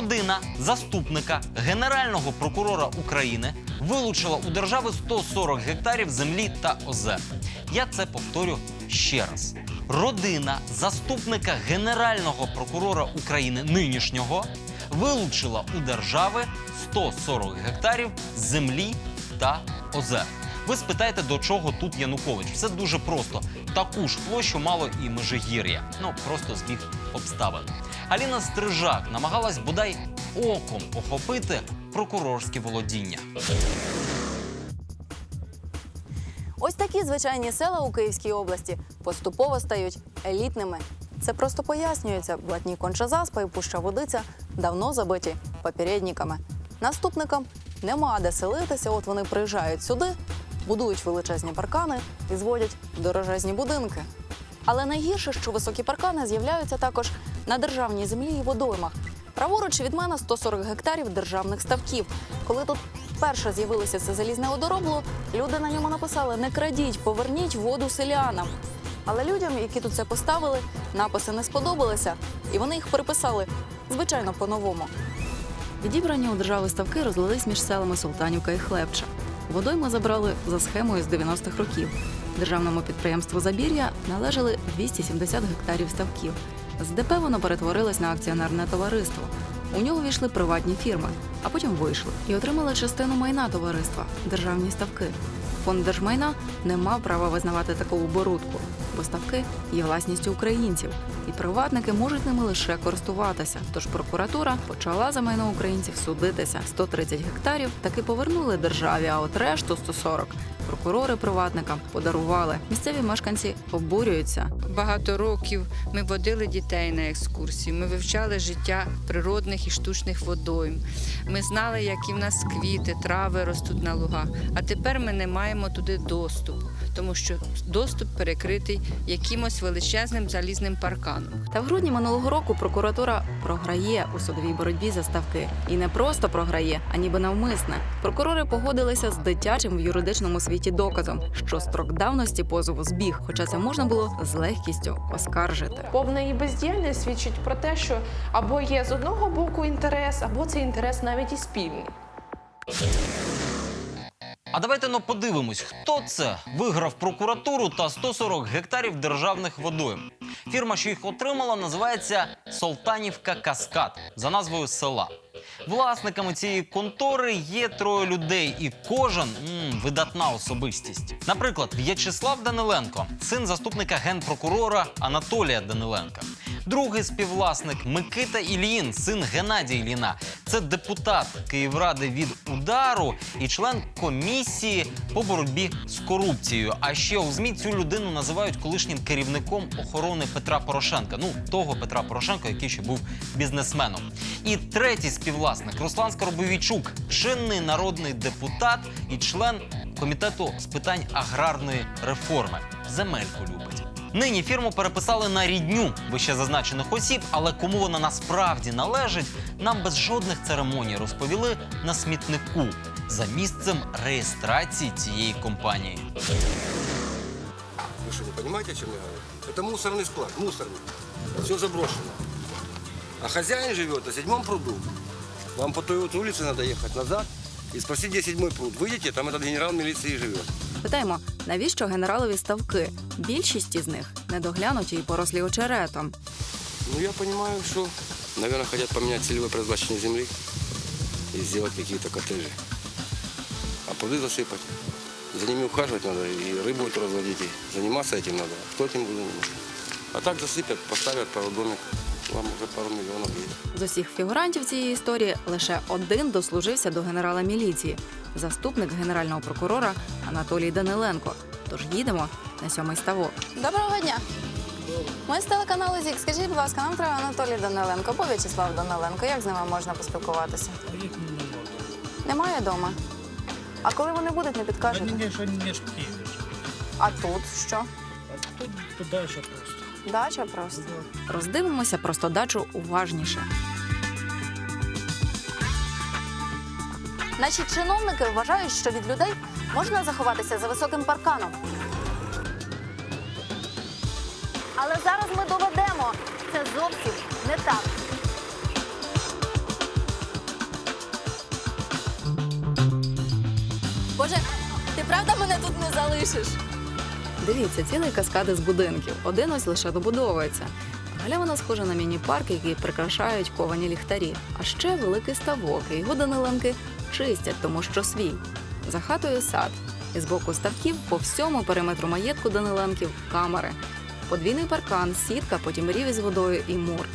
Родина заступника Генерального прокурора України вилучила у держави 140 гектарів землі та озер. Я це повторю ще раз. Родина заступника Генерального прокурора України нинішнього вилучила у держави 140 гектарів землі та озер. Ви спитаєте, до чого тут Янукович? Все дуже просто. Таку ж площу мало і Межигір'я. Ну просто збіг обставин. Аліна Стрижак намагалась бодай оком охопити прокурорські володіння. Ось такі звичайні села у Київській області поступово стають елітними. Це просто пояснюється. Блатні Кончазаспа і Пуща Водиця давно забиті попередниками. Наступникам нема де селитися, от вони приїжджають сюди, будують величезні паркани і зводять дорожезні будинки. Але найгірше, що високі паркани з'являються також на державній землі і водоймах. Праворуч від мене 140 гектарів державних ставків. Коли тут вперше з'явилося це залізне одоробло, люди на ньому написали: не крадіть, поверніть воду селянам. Але людям, які тут це поставили, написи не сподобалися, і вони їх переписали, звичайно, по-новому. Відібрані у держави ставки розлились між селами Султанівка і Хлебча. Водойми забрали за схемою з 90-х років. Державному підприємству Забір'я належали 270 гектарів ставків. З ДП воно перетворилось на акціонерне товариство. У нього війшли приватні фірми, а потім вийшли і отримали частину майна товариства державні ставки. Фонд держмайна не мав права визнавати таку оборудку, бо ставки є власністю українців, і приватники можуть ними лише користуватися. Тож прокуратура почала за майно українців судитися. 130 гектарів таки повернули державі, а от решту 140 прокурори приватникам подарували. Місцеві мешканці обурюються. Багато років ми водили дітей на екскурсії. Ми вивчали життя природних і штучних водойм. Ми знали, які в нас квіти, трави ростуть на лугах. А тепер ми не маємо туди доступу, тому що доступ перекритий якимось величезним залізним парканом. Та в грудні минулого року прокуратура програє у судовій боротьбі за ставки. І не просто програє, а ніби навмисне. Прокурори погодилися з дитячим в юридичному світі доказом, що строк давності позову збіг, хоча це можна було з легкістю оскаржити. Повна її бездіяльність свідчить про те, що або є з одного боку інтерес, або цей інтерес навіть і спільний. А давайте ну подивимось, хто це виграв прокуратуру та 140 гектарів державних водойм. Фірма, що їх отримала, називається Солтанівка Каскад за назвою села. Власниками цієї контори є троє людей, і кожен м, видатна особистість. Наприклад, В'ячеслав Даниленко, син заступника генпрокурора Анатолія Даниленка. Другий співвласник Микита Ільїн, син Геннадія Ільїна. Це депутат Київради від удару і член комісії по боротьбі з корупцією. А ще у ЗМІ цю людину називають колишнім керівником охорони Петра Порошенка. Ну того Петра Порошенка, який ще був бізнесменом. І третій співвласник Руслан Скоробовійчук, чинний народний депутат і член комітету з питань аграрної реформи. Земельку любить. Нині фірму переписали на рідню вище зазначених осіб, але кому вона насправді належить, нам без жодних церемоній розповіли на смітнику за місцем реєстрації цієї компанії. Вы что, не понимаете, о чем я говорю? Это мусорный склад, мусорный. Все заброшено. А хозяин живет на седьмом пруду. Вам по той вот улице надо ехать назад и спросить, где седьмой пруд. Выйдете, там этот генерал милиции живет. Питаємо, навіщо генералові ставки? Більшість із них недоглянуті і порослі очеретом. Ну, я понимаю, что, наверное, хотят поменять целевое предназначение земли и сделать какие-то коттеджи. А пруды засыпать. За ними ухаживать надо, и рыбу эту разводить, и заниматься этим надо. Кто этим будет заниматься? А так засыпят, поставят пару домик, вам уже пару миллионов есть. З усіх фігурантів цієї історії лише один дослужився до генерала міліції заступник генерального прокурора Анатолій Даниленко. Тож їдемо на сьомий ставок. Доброго дня. Ми з телеканалу ЗІК. Скажіть, будь ласка, нам треба Анатолій Даниленко або В'ячеслав Даниленко. Як з ними можна поспілкуватися? Немає вдома. А коли вони будуть, не підкажете? Они же не ж. А тут що? А тут, тут дальше просто. Дача просто. Роздивимося просто дачу уважніше. Наші чиновники вважають, що від людей можна заховатися за високим парканом. Але зараз ми доведемо це зовсім не так. Боже, ти правда мене тут не залишиш? Дивіться, цілий каскади з будинків. Один ось лише добудовується. Галявина схожа на міні-парк, який прикрашають ковані ліхтарі. А ще великий ставок і його данилинки чистять, тому що свій. За хатою сад. І з боку ставків по всьому периметру маєтку Даниленків камери. Подвійний паркан, сітка, потім рів із водою і мур.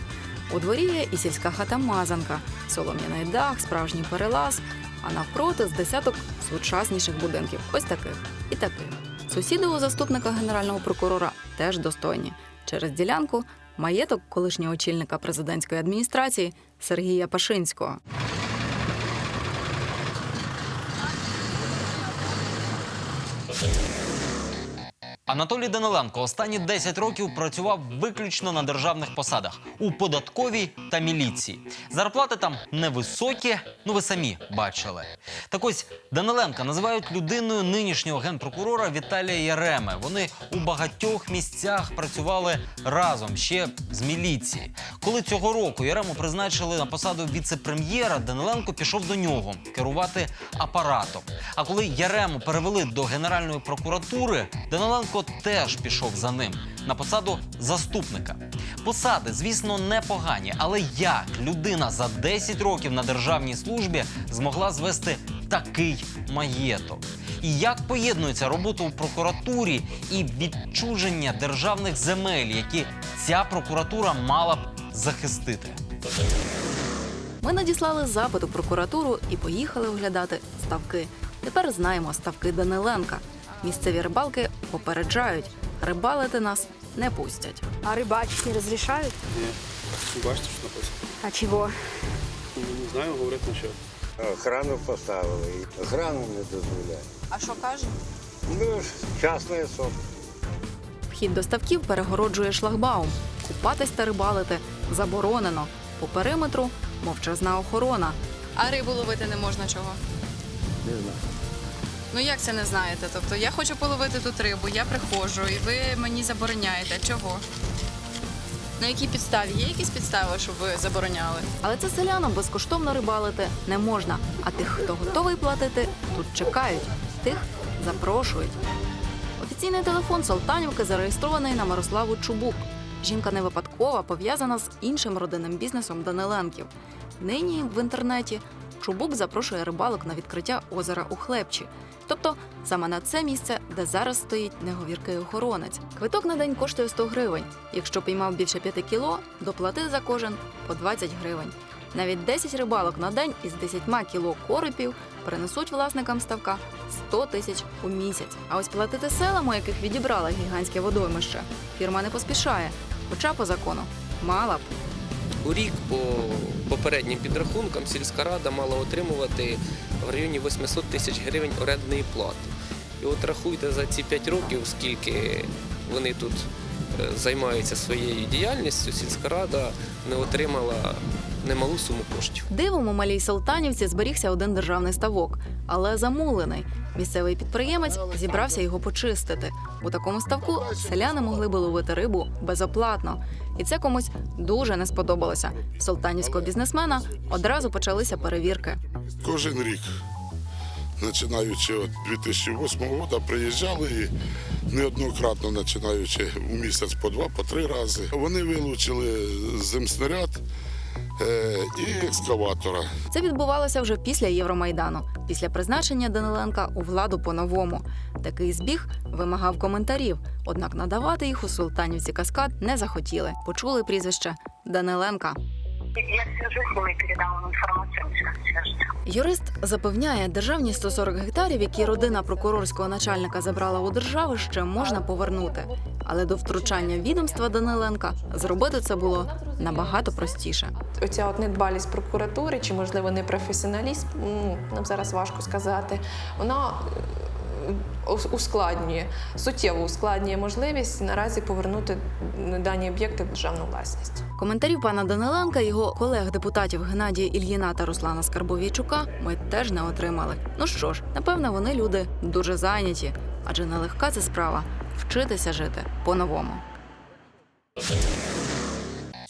У дворі є і сільська хата Мазанка, солом'яний дах, справжній перелаз, а навпроти з десяток сучасніших будинків, ось таких і таких. Сусіди у заступника генерального прокурора теж достойні. Через ділянку маєток колишнього очільника президентської адміністрації Сергія Пашинського. Анатолій Даниленко останні 10 років працював виключно на державних посадах у податковій та міліції. Зарплати там невисокі, ну ви самі бачили. Так ось Даниленка називають людиною нинішнього генпрокурора Віталія Яреми. Вони у багатьох місцях працювали разом ще з міліції. Коли цього року Ярему призначили на посаду віце-прем'єра, Даниленко пішов до нього керувати апаратом. А коли Ярему перевели до Генеральної прокуратури, Даниленко теж пішов за ним на посаду заступника. Посади, звісно, непогані, але як людина за 10 років на державній службі змогла звести такий маєток? І як поєднується робота у прокуратурі і відчуження державних земель, які ця прокуратура мала б захистити? Ми надіслали запит у прокуратуру і поїхали оглядати ставки. Тепер знаємо ставки Даниленка. Місцеві рибалки попереджають, рибалити нас не пустять. А рыбачить не разрешают? Бачите, що написано? А чего? Ну, Не знаю, говорять на що. Охрану поставили, і охрану не дозволяє. А що каже? Ну, частна особа. Вхід до ставків перегороджує шлагбаум. Купатись та рибалити заборонено. По периметру мовчазна охорона. А рибу ловити не можна чого? Не знаю. Ну як це не знаєте? Тобто я хочу половити тут рибу, я приходжу, і ви мені забороняєте. Чого? На якій підставі? Є якісь підстави, щоб ви забороняли? Але це селянам безкоштовно рибалити не можна. А тих, хто готовий платити, тут чекають. Тих запрошують. Офіційний телефон Салтанівки зареєстрований на Мирославу Чубук. Жінка не випадкова, пов'язана з іншим родинним бізнесом Даниленків. Нині в інтернеті Чубук запрошує рибалок на відкриття озера у Хлебчі. Тобто саме на це місце, де зараз стоїть неговіркий охоронець. Квиток на день коштує 100 гривень. Якщо піймав більше 5 кіло, доплати за кожен по 20 гривень. Навіть 10 рибалок на день із 10 кіло коропів принесуть власникам ставка 100 тисяч у місяць. А ось платити селам, у яких відібрала гігантське водоймище, фірма не поспішає, хоча по закону мала б. У рік по попереднім підрахункам сільська рада мала отримувати в районі 800 тисяч гривень орендної плати. І от рахуйте за ці 5 років, скільки вони тут е, займаються своєю діяльністю, сільська рада не отримала немалу суму коштів. Дивом у малій Салтанівці зберігся один державний ставок, але замулений. Місцевий підприємець зібрався його почистити. У такому ставку селяни могли би ловити рибу безоплатно. І це комусь дуже не сподобалося. В салтанівського бізнесмена одразу почалися перевірки. Кожен рік, починаючи від 2008 року, приїжджали і неоднократно починаючи у місяць по два, по три рази. Вони вилучили земснаряд і екскаватора. Це відбувалося вже після Євромайдану, після призначення Даниленка у владу по-новому. Такий збіг вимагав коментарів, однак надавати їх у Султанівці Каскад не захотіли. Почули прізвище Даниленка. Я свяжусь, мы передам вам информацию, с. Юрист запевняє, державні 140 гектарів, які родина прокурорського начальника забрала у держави, ще можна повернути. Але до втручання відомства Даниленка зробити це було набагато простіше. Оця от недбалість прокуратури, чи можливо непрофесіоналізм, м, нам зараз важко сказати, вона ускладнює, суттєво ускладнює можливість наразі повернути дані об'єкти в державну власність. Коментарів пана Даниленка, його колег-депутатів Геннадія Ільїна та Руслана Скарбовійчука ми теж не отримали. Ну що ж, напевно, вони люди дуже зайняті, адже нелегка це справа вчитися жити по-новому.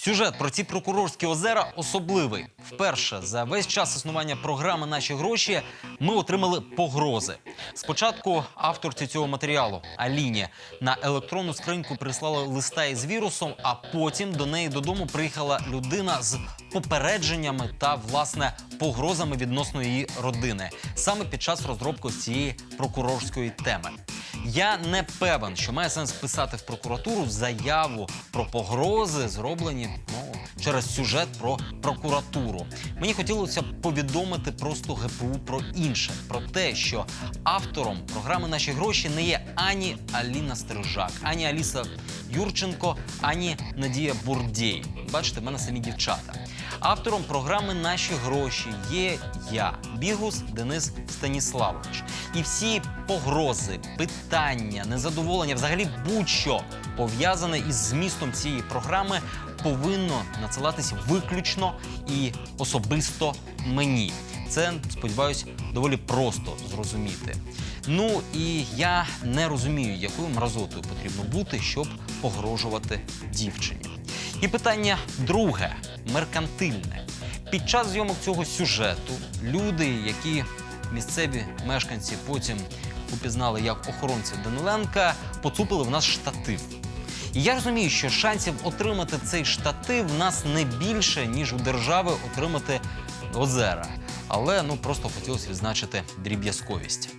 Сюжет про ці прокурорські озера особливий. Вперше за весь час існування програми Наші гроші ми отримали погрози. Спочатку авторці цього матеріалу Аліні на електронну скриньку прислали листа із вірусом, а потім до неї додому приїхала людина з попередженнями та власне погрозами відносно її родини саме під час розробки цієї прокурорської теми. Я не певен, що має сенс писати в прокуратуру заяву про погрози, зроблені ну, через сюжет про прокуратуру. Мені хотілося б повідомити просто ГПУ про інше, про те, що автором програми Наші гроші не є ані Аліна Стрижак, ані Аліса Юрченко, ані Надія Бурдєй. Бачите, в мене самі дівчата. Автором програми Наші гроші є я, Бігус Денис Станіславович. І всі погрози, питання, незадоволення, взагалі будь-що пов'язане із змістом цієї програми, повинно надсилатися виключно і особисто мені. Це сподіваюсь доволі просто зрозуміти. Ну і я не розумію, якою мразотою потрібно бути, щоб погрожувати дівчині. І питання друге меркантильне. Під час зйомок цього сюжету люди, які місцеві мешканці потім упізнали як охоронця Даниленка, поцупили в нас штатив. І я розумію, що шансів отримати цей штатив в нас не більше, ніж у держави отримати озера. Але ну просто хотілося відзначити дріб'язковість.